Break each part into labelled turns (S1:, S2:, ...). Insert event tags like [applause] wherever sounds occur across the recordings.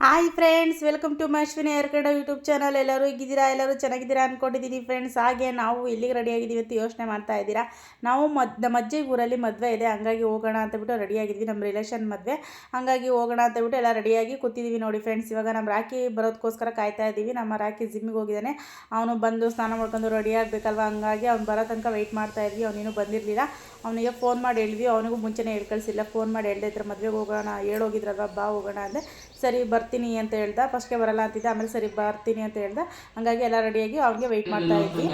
S1: Hi friends welcome to ಮಶ್ವಿನಿ ಕಡೆ YouTube channel ಎಲ್ಲರೂ ಹೇಗಿದ್ದೀರಾ? ಎಲ್ಲರೂ ಚೆನ್ನಾಗಿದ್ದೀರಾ ಅಂದ್ಕೊಂಡಿದ್ದೀನಿ ಫ್ರೆಂಡ್ಸ್ ಹಾಗೆ ನಾವು ಎಲ್ಲಿಗೆ ರೆಡಿ ಆಗಿದ್ದೀವಿ ಅಂತ ಯೋಚನೆ ಮಾಡ್ತಾ ಇದ್ದೀರಾ? ನಾವು ಮದ್, ನಮ್ಮ ಅಜ್ಜಿ ಊರಲ್ಲಿ ಮದುವೆ ಇದೆ. ಹಂಗಾಗಿ ಹೋಗೋಣ ಅಂತಬಿಟ್ಟು ರೆಡಿ ಆಗಿದ್ವಿ. ನಮ್ಮ ರಿಲೇಷನ್ ಮದುವೆ. ಹಂಗಾಗಿ ಹೋಗೋಣ ಅಂತಬಿಟ್ಟು ಎಲ್ಲ ರೆಡಿಯಾಗಿ ಕೂತಿದ್ದೀವಿ ನೋಡಿ ಫ್ರೆಂಡ್ಸ್ ಇವಾಗ ನಮ್ಮ ರಾಖಿ ಬರೋದಕ್ಕೋಸ್ಕರ ಕಾಯ್ತಾ ಇದ್ದೀವಿ. ನಮ್ಮ ರಾಖಿ ಜಿಮ್ಮಿಗೆ ಹೋಗಿದ್ದಾನೆ. ಅವನು ಬಂದು ಸ್ನಾನ ಮಾಡ್ಕೊಂಡು ರೆಡಿ ಆಗಬೇಕಲ್ವ? ಹಂಗಾಗಿ ಅವ್ನು ಬರೋ ತನಕ ವೆಯ್ಟ್ ಮಾಡ್ತಾ ಇದ್ವಿ. ಅವನೇನು ಬಂದಿರಲಿಲ್ಲ. ಅವನಿಗೆ ಫೋನ್ ಮಾಡಿ ಹೇಳಿದ್ವಿ. ಅವನಿಗೂ ಮುಂಚೆನೇ ಹೇಳ್ಕಳಿಸಿಲ್ಲ. ಫೋನ್ ಮಾಡಿ ಹೇಳ್ದೆ ಇದ್ರೆ, ಮದುವೆಗೆ ಹೋಗೋಣ, ಹೇಳೋಗಿದ್ರಲ್ವ, ಬಾ ಹೋಗೋಣ ಅಂದೆ. ಸರಿ ಬರ್ತೀನಿ ಅಂತ ಹೇಳ್ದ ಫಸ್ಟ್ಗೆ ಬರಲ್ಲ ಅಂತಿದ್ದೆ ಆಮೇಲೆ ಸರಿ ಬರ್ತೀನಿ ಅಂತ ಹೇಳ್ದ. ಹಂಗಾಗಿ ಎಲ್ಲ ರೆಡಿಯಾಗಿ ಅವ್ನಿಗೆ ವೆಯ್ಟ್ ಮಾಡ್ತಾ ಇದ್ವಿ.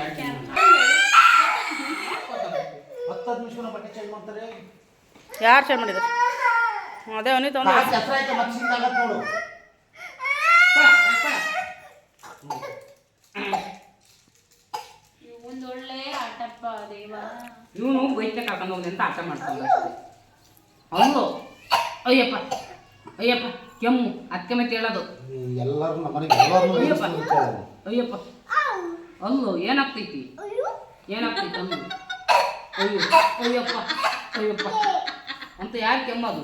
S2: ಹತ್ತು ನಿಮಿಷ ಬಟ್ಟೆ ಚೇಂಜ್ ಮಾಡ್ತಾರೆ.
S1: ಯಾರು ಚೇಂಜ್ ಮಾಡಿದ್ರು? ಅದೇ ಅವನಿಗೆ ತೊಗೊಂಡು
S3: ಇವನು ಬೈಕ್ ಕರ್ಕೊಂಡು ಹೋಗಿ ಅಂತ ಆಟ ಮಾಡ್ತಾನೆ ಅವನು? ಅಯ್ಯಪ್ಪ ಅಯ್ಯಪ್ಪ. ಕೆಮ್ಮು ಅದಕ್ಕೆ ಮತ್ತೆ ಹೇಳೋದು.
S2: ಎಲ್ಲರೂ ನಮ್ಮನೆಗೆ ಎಲ್ಲರೂ
S3: ಅಯ್ಯಪ್ಪ. ಅಯ್ಯಪ್ಪ. ಅಲ್ಲು ಏನಾಗ್ತೈತಿ? ಏನಾಗ್ತೈತಿ ಅಲ್ಲು ಅಯ್ಯೋ ಅಯ್ಯಪ್ಪ ಅಯ್ಯಪ್ಪ. ಅಂತ ಯಾರು ಕೆಮ್ಮದು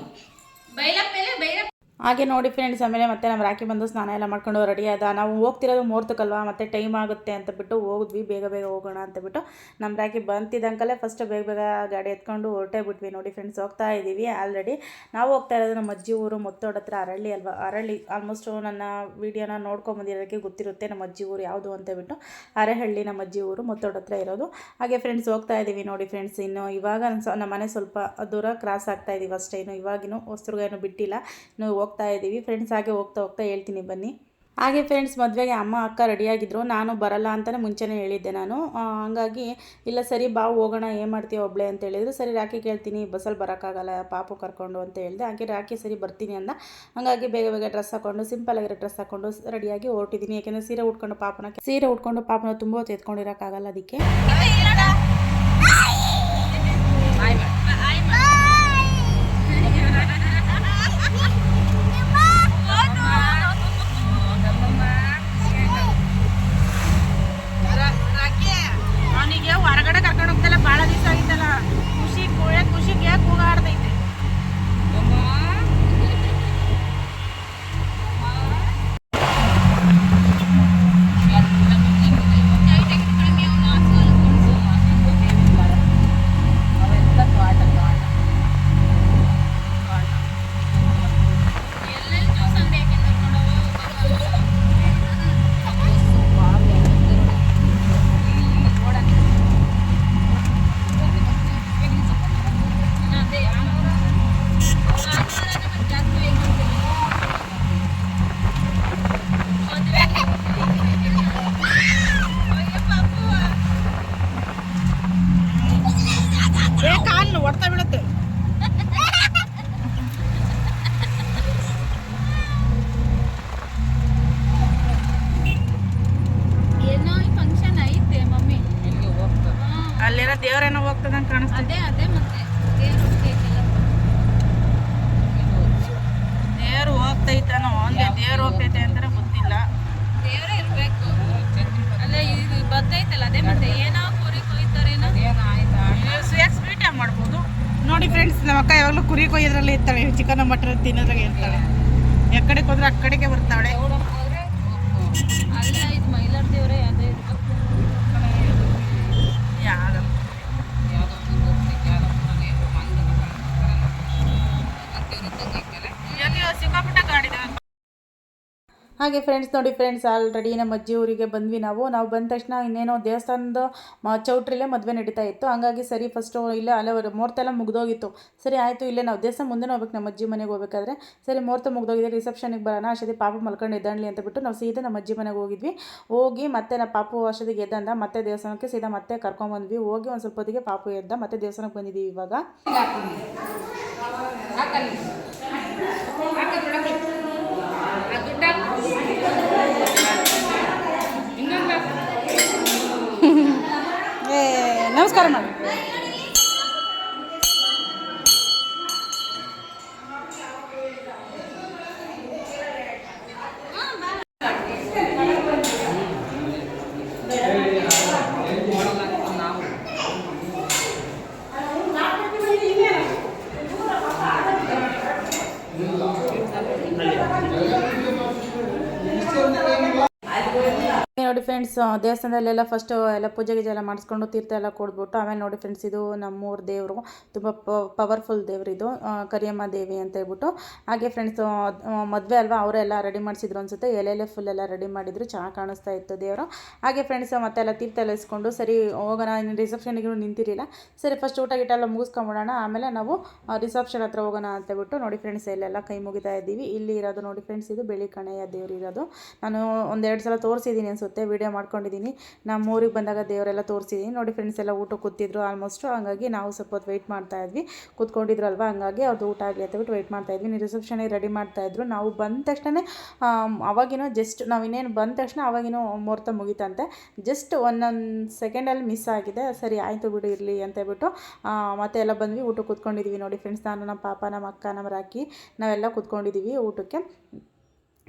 S4: ಬೈಲಪ್ಪೆಲೆ ಬೈಲಪ್ಪ.
S1: ಹಾಗೆ ನೋಡಿ ಫ್ರೆಂಡ್ಸ್ ಆಮೇಲೆ ಮತ್ತೆ ನಮ್ಮ ರಾಖಿ ಬಂದು ಸ್ನಾನ ಎಲ್ಲ ಮಾಡ್ಕೊಂಡು ರೆಡಿ ಆದ. ನಾವು ಹೋಗ್ತಿರೋದು ಮೂರ್ತಕ್ಕಲ್ವಾ ಮತ್ತೆ ಟೈಮ್ ಆಗುತ್ತೆ ಅಂತ ಬಿಟ್ಟು ಹೋಗಿದ್ವಿ. ಬೇಗ ಬೇಗ ಹೋಗೋಣ ಅಂತ ಬಿಟ್ಟು ನಮ್ಮ ರಾಖಿ ಬಂತಿದ್ದಂಕಲ್ಲೇ ಫಸ್ಟ್ ಬೇಗ ಬೇಗ ಗಾಡಿ ಎತ್ಕೊಂಡು ಹೊರಟೇ ಬಿಟ್ವಿ. ನೋಡಿ ಫ್ರೆಂಡ್ಸ್ ಹೋಗ್ತಾ ಇದ್ದೀವಿ ಆಲ್ರೆಡಿ ನಾವು ಹೋಗ್ತಾ ಇರೋದು ನಮ್ಮ ಅಜ್ಜಿ ಊರು ಮುತ್ತೋಡ ಹತ್ರ ಅರಳ್ಳಿ ಅಲ್ವಾ? ಅರಳ್ಳಿ ಆಲ್ಮೋಸ್ಟ್ ನನ್ನ ವೀಡಿಯೋನ ನೋಡ್ಕೊಂಬಂದಿರೋದಕ್ಕೆ ಗೊತ್ತಿರುತ್ತೆ ನಮ್ಮ ಅಜ್ಜಿ ಊರು ಯಾವುದು ಅಂತ ಬಿಟ್ಟು. ಅರೆಹಳ್ಳಿ ನಮ್ಮ ಅಜ್ಜಿ ಊರು ಮುತ್ತೋಡ ಹತ್ರ ಇರೋದು. ಹಾಗೆ ಫ್ರೆಂಡ್ಸ್ ಹೋಗ್ತಾ ಇದ್ದೀವಿ ನೋಡಿ ಫ್ರೆಂಡ್ಸ್ ಇನ್ನು ಇವಾಗ ನಮ್ಮ ಮನೆ ಸ್ವಲ್ಪ ದೂರ ಕ್ರಾಸ್ ಆಗ್ತಾ ಇದ್ದೀವಿ ಅಷ್ಟೇ. ಇನ್ನು ಇವಾಗಿನೂ ಹೊಸ್ತುರ್ಗ ಏನು ಬಿಟ್ಟಿಲ್ಲ. ಇನ್ನು ಹೋಗ್ತಾ ಇದ್ದೀವಿ. ಫ್ರೆಂಡ್ಸ್ ಹಾಗೆ ಹೋಗ್ತಾ ಹೋಗ್ತಾ ಹೇಳ್ತೀನಿ ಬನ್ನಿ. ಹಾಗೆ ಫ್ರೆಂಡ್ಸ್ ಮದುವೆಗೆ ಅಮ್ಮ, ಅಕ್ಕ ರೆಡಿಯಾಗಿದ್ದರು ನಾನು ಬರಲ್ಲ ಅಂತಲೇ ಮುಂಚೆನೇ ಹೇಳಿದ್ದೆ ನಾನು. ಹಾಗಾಗಿ ಇಲ್ಲ, ಸರಿ ಬಾ, ಹೋಗೋಣ, ಏನು ಮಾಡ್ತೀಯ ಒಬ್ಳೆ ಅಂತ ಹೇಳಿದ್ರು. ಸರಿ, ರಾಖಿ ಕೇಳ್ತೀನಿ. ಬಸ್ಸಲ್ಲಿ ಬರೋಕ್ಕಾಗಲ್ಲ, ಪಾಪು ಕರ್ಕೊಂಡು ಅಂತ ಹೇಳಿದೆ. ಹಾಗೆ ರಾಖಿ ಸರಿ ಬರ್ತೀನಿ ಅಂದ. ಹಂಗಾಗಿ ಬೇಗ ಬೇಗ ಡ್ರೆಸ್ ಹಾಕೊಂಡು ಸಿಂಪಲ್ ಆಗಿರೋ ಡ್ರೆಸ್ ಹಾಕೊಂಡು ರೆಡಿಯಾಗಿ ಹೊರಟಿದ್ದೀನಿ. ಯಾಕೆಂದರೆ ಸೀರೆ ಉಟ್ಕೊಂಡು ಪಾಪನ ಸೀರೆ ಉಟ್ಕೊಂಡು ಪಾಪನ ತುಂಬ ಹೊತ್ತು ಎತ್ಕೊಂಡಿರೋಕ್ಕಾಗಲ್ಲ ಅದಕ್ಕೆ. ಕಾಣಿಸ್ತದೆ.
S4: ಅದೇ ಅದೇ ಮತ್ತೆ ದೇವ್ರು
S1: ಹೋಗ್ತೈತನೋ ಅವನಿಗೆ ದೇವ್ರು ಹೋಗ್ತೈತೆ ಅಂದ್ರೆ ಗೊತ್ತಿಲ್ಲ.
S4: ದೇವರೇ ಇರಬೇಕು. ಅಲ್ಲ ಇದು ಬರ್ತೈತಲ್ಲ ಅದೇ ಮತ್ತೆ ಏನೋ ಕುರಿ ಕೊಯ್ತಾರೇನೋ.
S1: ಸ್ವೀಟ್ ಸ್ವೀಟ್ ಮಾಡ್ಬೋದು. ನೋಡಿ ಫ್ರೆಂಡ್ಸ್ ನಮ್ಮ ಅಕ್ಕ ಯಾವಾಗಲೂ ಕುರಿ ಕೊಯ್ಯೋದ್ರಲ್ಲಿ ಇರ್ತಾಳೆ ಚಿಕನ್ ಮಟನ್ ತಿನ್ನೋದ್ರಾಗೆ ಇರ್ತಾಳೆ. ಎಕ್ಕಡೆಗೆ ಹೋದ್ರೆ ಆ ಕಡೆಗೆ ಬರ್ತಾಳೆ
S4: ಅಲ್ಲ ಇದು ಮೈಲಾರ ದೇವ್ರೇ ಅದೇ ಇರ್ಬೇಕು
S1: ಯಾವ್ದು ಸಿಕ್ಕಾಪಟ್ಟೆ ಗಾಡಿದ ಹಾಗೆ ಫ್ರೆಂಡ್ಸ್ ನೋಡಿ ಫ್ರೆಂಡ್ಸ್ ಆಲ್ರೆಡಿ ನಮ್ಮ ಅಜ್ಜಿ ಊರಿಗೆ ಬಂದ್ವಿ ನಾವು. ನಾವು ಬಂದ ತಕ್ಷಣ ಇನ್ನೇನೋ ದೇವಸ್ಥಾನದ ಚೌಟ್ರಿಲೇ ಮದುವೆ ನಡೀತಾ ಇತ್ತು. ಹಂಗಾಗಿ ಸರಿ ಫಸ್ಟು ಇಲ್ಲೇ ಹಲವರು ಮುಹೂರ್ತ ಎಲ್ಲ ಮುಗ್ದೋಗಿತ್ತು. ಸರಿ, ಆಯಿತು, ಇಲ್ಲೇ ನಾವು ದೇವಸ್ಥಾನ ಮುಂದೆ ಹೋಗ್ಬೇಕು, ನಮ್ಮ ಅಜ್ಜಿ ಮನೆಗೆ ಹೋಗ್ಬೇಕಾದ್ರೆ. ಸರಿ ಮೂರ್ತ ಮುಗ್ದೋಗಿದೆ ರಿಸೆಪ್ಷನಿಗೆ ಬರೋಣ ಅಷ್ಟೇ ಪಾಪ ಮಲ್ಕೊಂಡು ಅಂತ ಬಿಟ್ಟು ನಾವು ಸೀದಾ ನಮ್ಮ ಅಜ್ಜಿ ಮನೆಗೆ ಹೋಗಿದ್ವಿ. ಹೋಗಿ ಮತ್ತೆ ನಮ್ಮ ಪಾಪು ಅಷ್ಟೊತ್ತಿಗೆ ಎದ್ದಂದ, ಮತ್ತೆ ದೇವಸ್ಥಾನಕ್ಕೆ ಸೀದಾ ಮತ್ತೆ ಕರ್ಕೊಂಡ್ಬಂದ್ವಿ ಹೋಗಿ ಒಂದು ಸ್ವಲ್ಪ ಹೊತ್ತಿಗೆ ಪಾಪು ಎದ್ದ, ಮತ್ತೆ ದೇವಸ್ಥಾನಕ್ಕೆ ಬಂದಿದ್ದೀವಿ ಇವಾಗ. ನಮಸ್ಕಾರ ಮಾಡಿ
S3: ನಾವು
S1: ನೋಡಿ ಫ್ರೆಂಡ್ಸ್ ದೇವಸ್ಥಾನದಲ್ಲೆಲ್ಲ ಫಸ್ಟು ಎಲ್ಲ ಪೂಜೆ ಗೀಜೆ ಎಲ್ಲ ಮಾಡಿಸ್ಕೊಂಡು ತೀರ್ಥ ಎಲ್ಲ ಕೊಡ್ಬಿಟ್ಟು, ಆಮೇಲೆ ನೋಡಿ ಫ್ರೆಂಡ್ಸ್ ಇದು ನಮ್ಮೂರು ದೇವರು, ತುಂಬ ಪವರ್ಫುಲ್ ದೇವ್ರು ಇದು ಕರಿಯಮ್ಮ ದೇವಿ ಅಂತ ಹೇಳ್ಬಿಟ್ಟು. ಹಾಗೆ ಫ್ರೆಂಡ್ಸ್ ಮದುವೆ ಅಲ್ವಾ ಅವರೆಲ್ಲ ರೆಡಿ ಮಾಡಿಸಿದ್ರು ಅನ್ಸುತ್ತೆ, ಎಲೆಲೆ ಫುಲ್ ಎಲ್ಲ ರೆಡಿ ಮಾಡಿದ್ರು ಚೆನ್ನಾಗಿ ಕಾಣಿಸ್ತಾ ಇತ್ತು ದೇವರು. ಹಾಗೆ ಫ್ರೆಂಡ್ಸ್ ಮತ್ತೆಲ್ಲ ತೀರ್ಥ ಎಲ್ಲ ಇಸ್ಕೊಂಡು, ಸರಿ, ಹೋಗೋಣ, ಇನ್ನು ರಿಸೆಪ್ಷನ್ಗೆ ನಿಂತಿರಲಿಲ್ಲ. ಸರಿ ಫಸ್ಟ್ ಊಟ ಗೀಟ ಎಲ್ಲ ಮುಗಿಸ್ಕೊಂಬಿಡೋಣ, ಆಮೇಲೆ ನಾವು ರಿಸೆಪ್ಷನ್ ಹತ್ರ ಹೋಗೋಣ ಅಂತ ಹೇಳ್ಬಿಟ್ಟು ನೋಡಿ ಫ್ರೆಂಡ್ಸ್ ಇಲ್ಲೆಲ್ಲ ಕೈ ಮುಗಿತಾ ಇದ್ದೀವಿ. ಇಲ್ಲಿ ಇರೋದು ನೋಡಿ ಫ್ರೆಂಡ್ಸ್ ಇದು ಬೆಳಿ ಕಣೆಯ ದೇವ್ರು ಇರೋದು. ನಾನು ಒಂದೆರಡು ಸಲ ತೋರಿಸಿದ್ದೀನಿ ಅನಿಸುತ್ತೆ ವಿಡಿಯೋ ಮಾಡ್ಕೊಂಡಿದ್ದೀನಿ. ನಮ್ಮ ಊರಿಗೆ ಬಂದಾಗ ದೇವರೆಲ್ಲ ತೋರಿಸಿದ್ದೀನಿ ನೋಡಿ ಫ್ರೆಂಡ್ಸ್ ಎಲ್ಲ ಊಟ ಕೂತಿದ್ರು ಆಲ್ಮೋಸ್ಟು ಹಂಗಾಗಿ ನಾವು ಸ್ವಲ್ಪ ಹೊತ್ತು ವೆಯ್ಟ್ ಮಾಡ್ತಾ ಇದ್ವಿ. ಕೂತ್ಕೊಂಡಿದ್ರು ಅಲ್ವಾ ಹಂಗಾಗಿ ಅವ್ರದ್ದು ಊಟ ಆಗಲಿ ಅಂತ ಬಿಟ್ಟು ವೆಯ್ಟ್ ಮಾಡ್ತಾ ಇದ್ವಿ. ರಿಸೆಪ್ಷನಿಗೆ ರೆಡಿ ಮಾಡ್ತಾ ಇದ್ರು. ನಾವು ಬಂದ ತಕ್ಷಣ ಅವಾಗಿನೋ ಜಸ್ಟ್ ನಾವು ಇನ್ನೇನು ಬಂದ ತಕ್ಷಣ ಅವಾಗಿನೋ ಮುಹೂರ್ತ ಮುಗಿತಂತೆ. ಜಸ್ಟ್ ಒಂದೊಂದು ಸೆಕೆಂಡಲ್ಲಿ ಮಿಸ್ ಆಗಿದೆ. ಸರಿ, ಆಯಿತು ಬಿಡು, ಇರಲಿ ಅಂತ ಹೇಳ್ಬಿಟ್ಟು ಮತ್ತೆ ಎಲ್ಲ ಬಂದ್ವಿ. ಊಟ ಕೂತ್ಕೊಂಡಿದ್ದೀವಿ ನೋಡಿ ಫ್ರೆಂಡ್ಸ್ ನಾನು ನಮ್ಮ ಪಾಪ, ನಮ್ಮ ಅಕ್ಕ, ನಮ್ಮ ರಾಕಿ ನಾವೆಲ್ಲ ಕೂತ್ಕೊಂಡಿದ್ದೀವಿ ಊಟಕ್ಕೆ.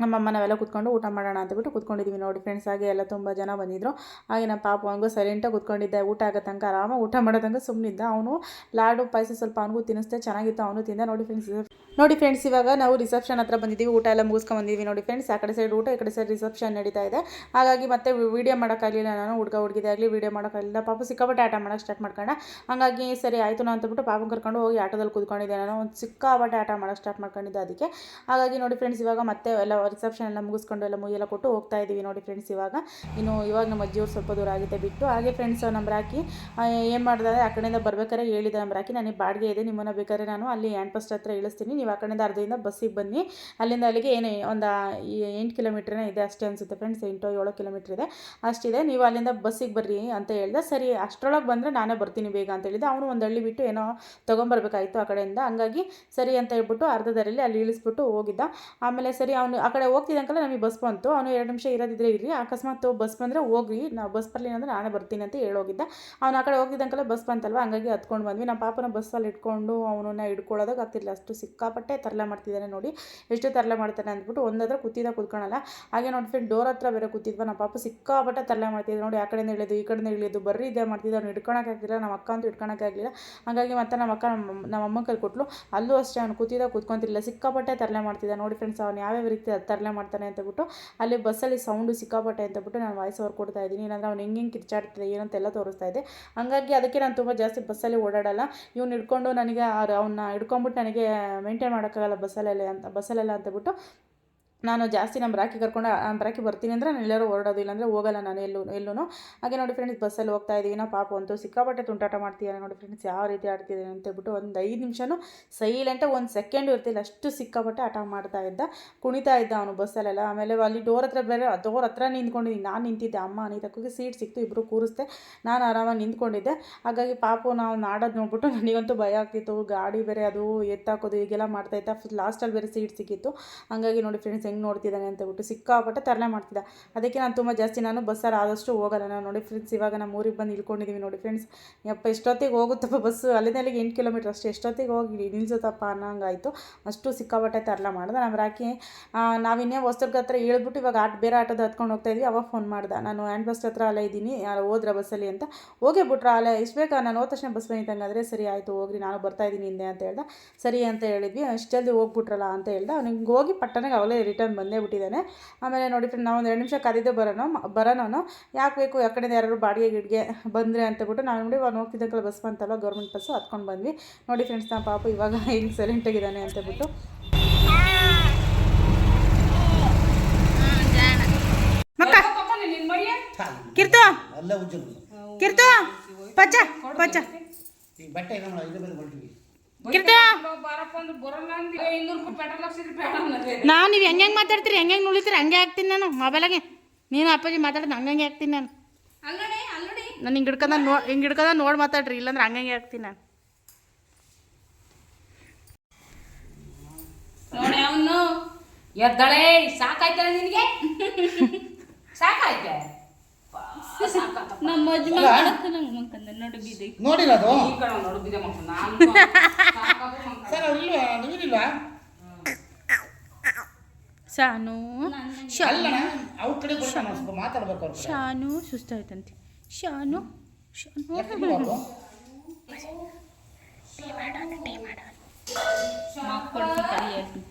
S1: ನಮ್ಮಮ್ಮ ನಾವೆಲ್ಲ ಕೂತ್ಕೊಂಡು ಊಟ ಮಾಡೋಣ ಅಂತ ಬಿಟ್ಟು ಕೂತ್ಕೊಂಡಿದ್ದೀವಿ ನೋಡಿ ಫ್ರೆಂಡ್ಸ್ ಹಾಗೆ ಎಲ್ಲ ತುಂಬ ಜನ ಬಂದಿದ್ದರು ಹಾಗೆ ನಮ್ಮ ಪಾಪ ಹಂಗೂ ಸೈಲೆಂಟಾಗಿ ಕೂತ್ಕೊಂಡಿದ್ದೆ. ಊಟ ಆಗೋ ತನಕ ಆರಾಮ ಊಟ ಮಾಡೋ ತನಕ ಸುಮ್ಮನಿದ್ದ ಅವನು ಲಾಡು ಪಾಯಸ ಸ್ವಲ್ಪ ಅವನಿಗೂ ತಿನ್ನಿಸ್ದೆ. ಚೆನ್ನಾಗಿತ್ತು ಅವನು ತಿಂದ. ನೋಡಿ ಫ್ರೆಂಡ್ಸ್ ನೋಡಿ ಫ್ರೆಂಡ್ಸ್ ಇವಾಗ ನಾವು ರಿಸೆಪ್ಷನ್ ಹತ್ರ ಬಂದಿದ್ದೀವಿ. ಊಟ ಎಲ್ಲ ಮುಗಿಸ್ಕೊಂಡು ಬಂದಿದ್ದೀವಿ ನೋಡಿ ಫ್ರೆಂಡ್ಸ್ ಆ ಕಡೆ ಸೈಡ್ ಊಟ, ಈ ಕಡೆ ಸೈಡ್ ರಿಸೆಪ್ಷನ್ ನಡೀತಾ ಇದೆ. ಹಾಗಾಗಿ ಮತ್ತೆ ವೀಡಿಯೋ ಮಾಡೋಕ್ಕಾಗಲಿಲ್ಲ ನಾನು ಹುಡುಗ ಹುಡುಗಿದೆ ಆಗಲಿ ವೀಡಿಯೋ ಮಾಡೋಕ್ಕಾಗಲಿಲ್ಲ ಪಾಪ ಸಿಕ್ಕಾಪಟ್ಟೆ ಆಟ ಮಾಡೋಕ್ಕೆ ಸ್ಟಾರ್ಟ್ ಮಾಡ್ಕೊಂಡೆ. ಹಾಗಾಗಿ ಸರಿ ಆಯಿತು ಅಂತ ಬಿಟ್ಟು ಪಾಪ ಕರ್ಕೊಂಡು ಹೋಗಿ ಆಟೋದಲ್ಲಿ ಕೂತ್ಕೊಂಡಿದ್ದೆ. ನಾನು ಒಂದು ಸಿಕ್ಕಾಪಟ್ಟೆ ಆಟ ಮಾಡೋಕ್ಕೆ ಸ್ಟಾರ್ಟ್ ಮಾಡ್ಕೊಂಡಿದ್ದೆ ಅದಕ್ಕೆ. ಹಾಗಾಗಿ ನೋಡಿ ಫ್ರೆಂಡ್ಸ್ ಇವಾಗ ಮತ್ತೆ ಎಲ್ಲ ರಿಸೆಪ್ಷನ್ ಎಲ್ಲ ಮುಗಿಸ್ಕೊಂಡು ಎಲ್ಲ ಮುಯ್ಯೆಲ್ಲ ಕೊಟ್ಟು ಹೋಗ್ತಾ ಇದ್ದೀವಿ ನೋಡಿ ಫ್ರೆಂಡ್ಸ್ ಇವಾಗ. ಇನ್ನು ಇವಾಗ ನಮ್ಮ ಅಜ್ಜಿಯವ್ರು ಸ್ವಲ್ಪ ದೂರ ಆಗುತ್ತೆ ಬಿಟ್ಟು. ಹಾಗೆ ಫ್ರೆಂಡ್ಸ್ ನಂಬರ್ ಹಾಕಿ ಏನು ಮಾಡಿದ್ರೆ ಆ ಕಡೆಯಿಂದ ಬರ್ಬೇಕಾದ್ರೆ ಹೇಳಿದ ನಂಬರ್ ಹಾಕಿ ನನಗೆ ಬಾಡಿಗೆ ಇದೆ, ನಿಮ್ಮನ್ನು ಬೇಕಾದ್ರೆ ನಾನು ಅಲ್ಲಿ ಹ್ಯಾಂಡ್ ಪೋಸ್ಟ್ ಹತ್ರ ಇಳಿಸ್ತೀನಿ. ನೀವು ಆ ಕಡೆಯಿಂದ ಅರ್ಧದಿಂದ ಬಸ್ಸಿಗೆ ಬನ್ನಿ. ಅಲ್ಲಿಂದ ಅಲ್ಲಿಗೆ ಏನು ಒಂದು ಎಂಟು ಕಿಲೋಮೀಟ್ರೇ ಇದೆ ಅಷ್ಟೇ ಅನಿಸುತ್ತೆ ಫ್ರೆಂಡ್ಸ್ ಎಂಟು ಏಳು ಕಿಲೋಮೀಟ್ರ್ ಇದೆ. ಅಷ್ಟಿದೆ. ನೀವು ಅಲ್ಲಿಂದ ಬಸ್ಸಿಗೆ ಬರ್ರಿ ಅಂತ ಹೇಳ್ದೆ. ಸರಿ, ಅಷ್ಟರೊಳಗೆ ಬಂದರೆ ನಾನೇ ಬರ್ತೀನಿ ಬೇಗ ಅಂತ ಹೇಳಿದೆ. ಅವನು ಒಂದು ಹಳ್ಳಿ ಬಿಟ್ಟು ಏನೋ ತೊಗೊಂಬರ್ಬೇಕಾಯಿತು ಆ ಕಡೆಯಿಂದ. ಹಂಗಾಗಿ ಸರಿ ಅಂತ ಹೇಳ್ಬಿಟ್ಟು ಅರ್ಧದರಲ್ಲಿ ಅಲ್ಲಿ ಇಳಿಸ್ಬಿಟ್ಟು ಹೋಗಿದ್ದ. ಆಮೇಲೆ ಸರಿ, ಅವನು ಕಡೆ ಹೋಗ್ತಿದ್ದಂಕಲ್ಲ ನಮಗೆ ಬಸ್ ಬಂತು. ಅವನು ಎರಡು ನಿಮಿಷ ಇರೋದಿದ್ರೆ ಇರಲಿ, ಅಕಸ್ಮಾತ್ ಬಸ್ ಬಂದರೆ ಹೋಗಿ ನಾವು ಬಸ್ ಬರಲಿಲ್ಲ ಅಂದರೆ ನಾನೇ ಬರ್ತೀನಿ ಅಂತ ಹೇಳೋಗಿದ್ದ ಅವ್ನು ಆ ಕಡೆ ಹೋಗಿದ್ದಂಕಲ್ಲ ಬಸ್ ಬಂತಲ್ವ? ಹಂಗಾಗಿ ಹತ್ಕೊಂಡು ಬಂದ್ವಿ. ನಮ್ಮ ಪಾಪನ ಬಸ್ಸಲ್ಲಿ ಇಟ್ಕೊಂಡು ಅವನನ್ನ ಹಿಡ್ಕೊಳ್ಳೋದಾಗ ಆಗ್ತಿಲ್ಲ ಅಷ್ಟು ಸಿಕ್ಕಾಪಟ್ಟೆ ತರಲೆ ಮಾಡ್ತಿದ್ದಾನೆ ನೋಡಿ. ಎಷ್ಟು ತರಲೆ ಮಾಡ್ತಾನೆ ಅಂದ್ಬಿಟ್ಟು ಒಂದತ್ರ ಕೂತಿದ್ದ ಕೂತ್ಕೊಳಲ್ಲ. ಹಾಗೆ ನೋಡಿ ಡೋರ್ ಹತ್ರ ಬೇರೆ ಕೂತಿದ್ವ. ನಮ್ಮ ಪಾಪ ಸಿಕ್ಕಾಪಟ್ಟೆ ತರಲೆ ಮಾಡ್ತಿದ್ದೆ ನೋಡಿ. ಆ ಕಡೆಯಿಂದ ಇಳಿಯೋದು ಈ ಕಡೆಯಿಂದ ಇಳಿಯೋದು ಬರ್ರಿ ಇದೇ ಮಾಡ್ತಿದ್ದೆ. ಅವ್ನು ಹಿಡ್ಕೊಳಕ್ಕಾಗ್ತಿಲ್ಲ ನಮ್ಮ ಅಕ್ಕ ಅಂತೂ ಹಿಡ್ಕೊಳಕ್ಕಾಗಲಿಲ್ಲ ಹಾಗಾಗಿ ಮತ್ತೆ ನಮ್ಮ ಅಕ್ಕ ನಮ್ಮ ಅಮ್ಮ ಕೈ ಕೊಟ್ಲು ಅಲ್ಲೂ ಅಷ್ಟೇ ಅವ್ನು ಕೂತಿದ್ದ ಕೂತ್ಕೊಂತಿರಲಿಲ್ಲ. ಸಿಕ್ಕಾಪಟ್ಟೆ ತರಲೆ ಮಾಡ್ತಿದ್ದ ನೋಡಿ ಫ್ರೆಂಡ್ಸ್ ಅವ್ನು ಯಾವ್ಯಾವ ರೀತಿ ತರಲೆ ಮಾಡ್ತಾನೆ ಅಂತ ಬಿಟ್ಟು ಅಲ್ಲಿ ಬಸ್ಸಲ್ಲಿ ಸೌಂಡು ಸಿಕ್ಕಾಪಟ್ಟೆ ಅಂತ ಬಿಟ್ಟು ನಾನು ವಾಯ್ಸ್ ಓವರ್ ಕೊಡ್ತಾ ಇದ್ದೀನಿ. ಇಲ್ಲಾಂದ್ರೆ ಅವ್ನು ಹೆಂಗೆ ಹೆಂಗೆ ಕಿರ್ಚಾಡ್ತಿದೆ ಏನಂತೆಲ್ಲ ತೋರಿಸ್ತಾ ಇದೆ. ಹಂಗಾಗಿ ಅದಕ್ಕೆ ನಾನು ತುಂಬ ಜಾಸ್ತಿ ಬಸ್ಸಲ್ಲಿ ಓಡಾಡಲ್ಲ. ಇವ್ನು ಹಿಡ್ಕೊಂಡು ನನಗೆ ಅವನ್ನ ಹಿಡ್ಕೊಂಬಿಟ್ಟು ನನಗೆ ಮೇಂಟೈನ್ ಮಾಡೋಕ್ಕಾಗಲ್ಲ ಬಸ್ಸಲ್ಲೆಲ್ಲ ಅಂತ ಬಸ್ಸಲ್ಲೆಲ್ಲ ಅಂತ ಬಿಟ್ಟು ನಾನು ಜಾಸ್ತಿ ನಮ್ಮ ಬ್ರಾಕಿ ಕರ್ಕೊಂಡು, ಆ ರಾಕಿ ಬರ್ತೀನಿ ಅಂದರೆ ನಾನು ಎಲ್ಲರೂ ಹೊರಡೋದು ಇಲ್ಲಾಂದರೆ ಹೋಗಲ್ಲ ನಾನು ಎಲ್ಲೂ ಎಲ್ಲೂ ಹಾಗೆ ನೋಡಿ ಫ್ರೆಂಡ್ಸ್ ಬಸ್ಸಲ್ಲಿ ಹೋಗ್ತಾ ಇದ್ದೀವಿ ನಾವು ಪಾಪ ಅಂತೂ ಸಿಕ್ಕಾಪಟ್ಟೆ ತುಂಟಾಟ ಮಾಡ್ತೀಯಾ ನೋಡಿ ಫ್ರೆಂಡ್ಸ್ ಯಾವ ರೀತಿ ಆಡ್ತಿದ್ದೀನಿ ಅಂತ ಹೇಳ್ಬಿಟ್ಟು ಒಂದು ಐದು ನಿಮಿಷನೂ ಸೈಲೆಂಟಾಗಿ ಒಂದು ಸೆಕೆಂಡು ಇರ್ತಿಲ್ಲ. ಅಷ್ಟು ಸಿಕ್ಕಾಪಟ್ಟೆ ಆಟ ಮಾಡ್ತಾ ಇದ್ದ, ಕುಣಿತಾ ಇದ್ದ ಅವನು ಬಸ್ಸಲ್ಲೆಲ್ಲ ಆಮೇಲೆ ಅಲ್ಲಿ ಡೋರ್ ಹತ್ರ ಬೇರೆ ಡೋರ್ ಹತ್ರ ನಿಂತ್ಕೊಂಡಿದ್ದೀನಿ. ನಾನು ನಿಂತಿದ್ದೆ, ಅಮ್ಮ ಅನಿತಕ್ಕೂ ಸೀಟ್ ಸಿಕ್ತು ಇಬ್ಬರು ಕೂರಿಸ್ದೆ. ನಾನು ಆರಾಮಾಗಿ ನಿಂತ್ಕೊಂಡಿದ್ದೆ. ಹಾಗಾಗಿ ಪಾಪು ನಾವು ನಾಡೋದು ನೋಡ್ಬಿಟ್ಟು ನನಗಂತೂ ಭಯ ಆಗ್ತಿತ್ತು. ಗಾಡಿ ಬೇರೆ ಅದು ಎತ್ತಾಕೋದು, ಹೀಗೆಲ್ಲ ಮಾಡ್ತಾ ಇದ್ದ. ಲಾಸ್ಟಲ್ಲಿ ಬೇರೆ ಸೀಟ್ ಸಿಕ್ಕಿತ್ತು. ಹಾಗಾಗಿ ನೋಡಿ ಫ್ರೆಂಡ್ಸ್ ಹೆಂಗೆ ನೋಡ್ತಿದ್ದಾನೆ ಅಂತ ಬಿಟ್ಟು ಸಿಕ್ಕಾಪಟ್ಟೆ ತರಲೆ ಮಾಡ್ತಿದ್ದ. ಅದಕ್ಕೆ ನಾನು ತುಂಬ ಜಾಸ್ತಿ ನಾನು ಬಸ್ಸಲ್ಲಿ ಆದಷ್ಟು ಹೋಗಲ್ಲ. ನಾನು ನೋಡಿ ಫ್ರೆಂಡ್ಸ್ ಇವಾಗ ನಮ್ಮ ಊರಿಗೆ ಬಂದು ಇಳ್ಕೊಂಡಿದ್ದೀವಿ ನೋಡಿ ಫ್ರೆಂಡ್ಸ್ ಯಪ್ಪ, ಎಷ್ಟೊತ್ತಿಗೆ ಹೋಗುತ್ತಪ್ಪ ಬಸ್ಸು ಅಲ್ಲಿಂದ ಅಲ್ಲಿಗೆ ಎಂಟು ಕಿಲೋಮೀಟ್ರ್ ಅಷ್ಟು. ಎಷ್ಟೊತ್ತಿಗೆ ಹೋಗಿ ನಿಲ್ಸುತ್ತಪ್ಪ ಅನ್ನೋಂಗಾಯಿತು. ಅಷ್ಟು ಸಿಕ್ಕಾಪಟ್ಟೆ ತರಲೆ ಮಾಡ್ದೆ. ನಮ್ಮ ರಾಕಿ ನಾವಿನ್ನೇ ಹೊಸದುರ್ಗ ಹತ್ರ ಹೇಳ್ಬಿಟ್ಟು ಇವಾಗ ಆಟ, ಬೇರೆ ಆಟೋದ ಹತ್ಕೊಂಡು ಹೋಗ್ತಾ ಇದ್ವಿ. ಅವಾಗ ಫೋನ್ ಮಾಡ್ದೆ. ನಾನು ಆ್ಯಂಡ್ ಬಸ್ ಹತ್ರ ಅಲ್ಲೇ ಇದ್ದೀನಿ. ಯಾರು ಹೋದ್ರ ಬಸ್ಸಲ್ಲಿ ಅಂತ. ಹೋಗೇ ಬಿಟ್ರ. ಅಲ್ಲೇ ಎಷ್ಟು ಬೇಕಾ? ನಾನು ಹೋದ ತಕ್ಷಣ ಬಸ್ ಬಂದಿದ್ದಂಗಾದ್ರೆ ಸರಿ ಆಯಿತು, ಹೋಗ್ರಿ. ನಾನು ಬರ್ತಾ ಇದ್ದೀನಿ ಹಿಂದೆ ಅಂತ ಹೇಳ್ದೆ. ಸರಿ ಅಂತ ಹೇಳಿದ್ವಿ. ಅಷ್ಟು ಜಲ್ದಿ ಹೋಗ್ಬಿಟ್ರಲ್ಲ ಅಂತ ಹೇಳ್ದೆ. ಅವ್ನಿಗೆ ಹೋಗಿ ಪಟ್ಟಣಗೆ ಅವಲೇ ರಿಟರ್ನ್ ಬಂದೇ ಬಿಟ್ಟಿದ್ದಾನೆ. ಆಮೇಲೆ ನೋಡಿ ಫ್ರೆಂಡ್ ನಾವು ಒಂದು ಎರಡು ನಿಮಿಷ ಕದಿದ್ದು ಬರೋಣ ಬರೋನು ಯಾಕೆ ಬೇಕು ಕಡೆಯಿಂದ ಯಾರು ಬಾಡಿಗೆ ಗಿಡ್ಗೆ ಬಂದರೆ ಅಂತ ಬಿಟ್ಟು ನಾವು ನೋಡಿ ಅವ್ನು ಹೋಗ್ತಿದ್ದಕ್ಕಲ್ಲ ಬಸ್ ಬಂತಲ್ಲ ಗೌರ್ಮೆಂಟ್ ಬಸ್ಸು ಹತ್ಕೊಂಡು ಬಂದ್ವಿ. ನೋಡಿ ಫ್ರೆಂಡ್ಸ್ ನಮ್ಮ ಪಾಪ ಇವಾಗ ಹೆಂಗೆ ಸೈಲೆಂಟಾಗಿದ್ದಾನೆ ಅಂತ ಬಿಟ್ಟು. ಮಕ್ಕ!
S3: ನಿನ್ ಪಚ್ಚ
S1: ಕಿರ್ತು ಕಿರ್ತು! ಪಚ್ಚ ಪಚ್ಚ.
S2: ಬಟ್ಟೆ
S1: ನಾನು ನೀವು ಹೆಂಗೆ ಹೆಂಗೆ ಮಾತಾಡ್ತೀರಿ? ಹೆಂಗೆ ಹೆಂಗೆ ನುಳಿತೀರಿ ಹಂಗೆ ಹಾಕ್ತೀನಿ ನಾನು. ಮೊಬೈಲಾಗೆ. ನೀನು ಅಪ್ಪಾಜಿ ಮಾತಾಡೋದು ಹಂಗಂಗೆ ಹಾಕ್ತೀನಿ ನಾನು. ನಾನು ಹಿಂಗೆ ಹಿಡ್ಕೊಂಡ ನೋ ಹಿಂಗೆ ಹಿಡ್ಕೊಂಡ ನೋಡಿ ಮಾತಾಡ್ರಿ ಇಲ್ಲಾಂದ್ರೆ ಹಂಗಂಗೆ ಹಾಕ್ತೀನಿ ನಾನು.
S3: ನೋಡಿ ಅವನು. ಎದ್ದಳೆ ಸಾಕಾಯ್ತಲ್ಲ ನಿನಗೆ? ಸಾಕಾಯ್ತೆ?
S4: ನಮ್ಮ ಅಜ್ಜಿ ಮಾಡಕ್ಕೆ ನಂಗೆ ಮಂಕಂದ ನೋಡು ಬೀದಿ. [laughs]
S2: ಸರ್ ಇಲ್ವಾ?
S1: ಶಾನು.
S2: ಅಲ್ಲ ಅವ್ರ ಕಡೆ ಬರ್ತಾನೆ ಸ್ವಲ್ಪ ಮಾತಾಡ್ಬೇಕು ಅವ್ರ ಕಡೆ.
S1: ಶಾನು ಸುಸ್ತಾಯ್ತಂತೆ. ಶಾನು. ಶಾನು.
S2: ಟೀ ಇಲ್ವಾ
S4: ಟೀ ಕರಿಯಾಗಿ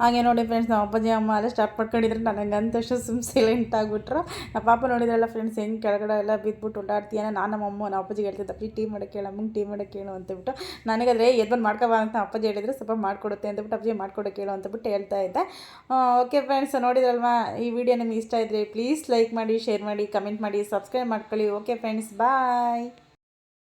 S1: ಹಾಗೆ ನೋಡಿ ಫ್ರೆಂಡ್ಸ್ ನಮ್ಮ ಅಪ್ಪಾಜಿ, ಅಮ್ಮ ಎಲ್ಲ ಸ್ಟಾರ್ಟ್ ಮಾಡ್ಕೊಂಡಿದ್ರು. ನನಗಂತಷ್ಟು ಸುಮ್ ಸೈಲೆಂಟ್ ಆಗಿಬಿಟ್ರು. ನಮ್ಮ ಪಾಪ ನೋಡಿದ್ರಲ್ಲ ಫ್ರೆಂಡ್ಸ್ ಹೆಂಗೆ ಕೆಳಗಡೆ ಎಲ್ಲ ಬಿದ್ದುಬಿಟ್ಟು ಓಡಾಡ್ತೀಯ ನಾನು ನಮ್ಮ ಅಮ್ಮ, ನಮ್ಮ ಅಪ್ಪಾಜಿಗೆ ಹೇಳ್ತಿದ್ದೆ ಪ್ಲೀ ಟೀ ಮಾಡೋಕ್ಕೆ ಹೇಳು, ಅಮ್ಮಂಗೆ ಟೀ ಮಾಡೋಕ್ಕೆ ಹೇಳು ಅಂತಬಿಟ್ಟು ನನಗಾದ್ರೆ ಎದ್ಬಂದು ಮಾಡ್ಕೊಬಾ ಅಂತ ಅಪ್ಪಾಜಿ ಹೇಳಿದರೆ. ಸ್ವಲ್ಪ ಮಾಡಿಕೊಡುತ್ತೆ ಅಂತಬಿಟ್ಟು ಅಪ್ಪಾಜಿ ಮಾಡ್ಕೊಡೋಕೆ ಹೇಳು ಅಂತಬಿಟ್ಟು ಹೇಳ್ತಾ ಇದ್ದೆ. ಓಕೆ ಫ್ರೆಂಡ್ಸ್ ನೋಡಿದ್ರಲ್ವಾ? ಈ ವಿಡಿಯೋ ನಿಮ್ಗೆ ಇಷ್ಟ ಇದ್ದರೆ ಪ್ಲೀಸ್ ಲೈಕ್ ಮಾಡಿ ಶೇರ್ ಮಾಡಿ ಕಮೆಂಟ್ ಮಾಡಿ ಸಬ್ಸ್ಕ್ರೈಬ್ ಮಾಡ್ಕೊಳ್ಳಿ. Okay friends bye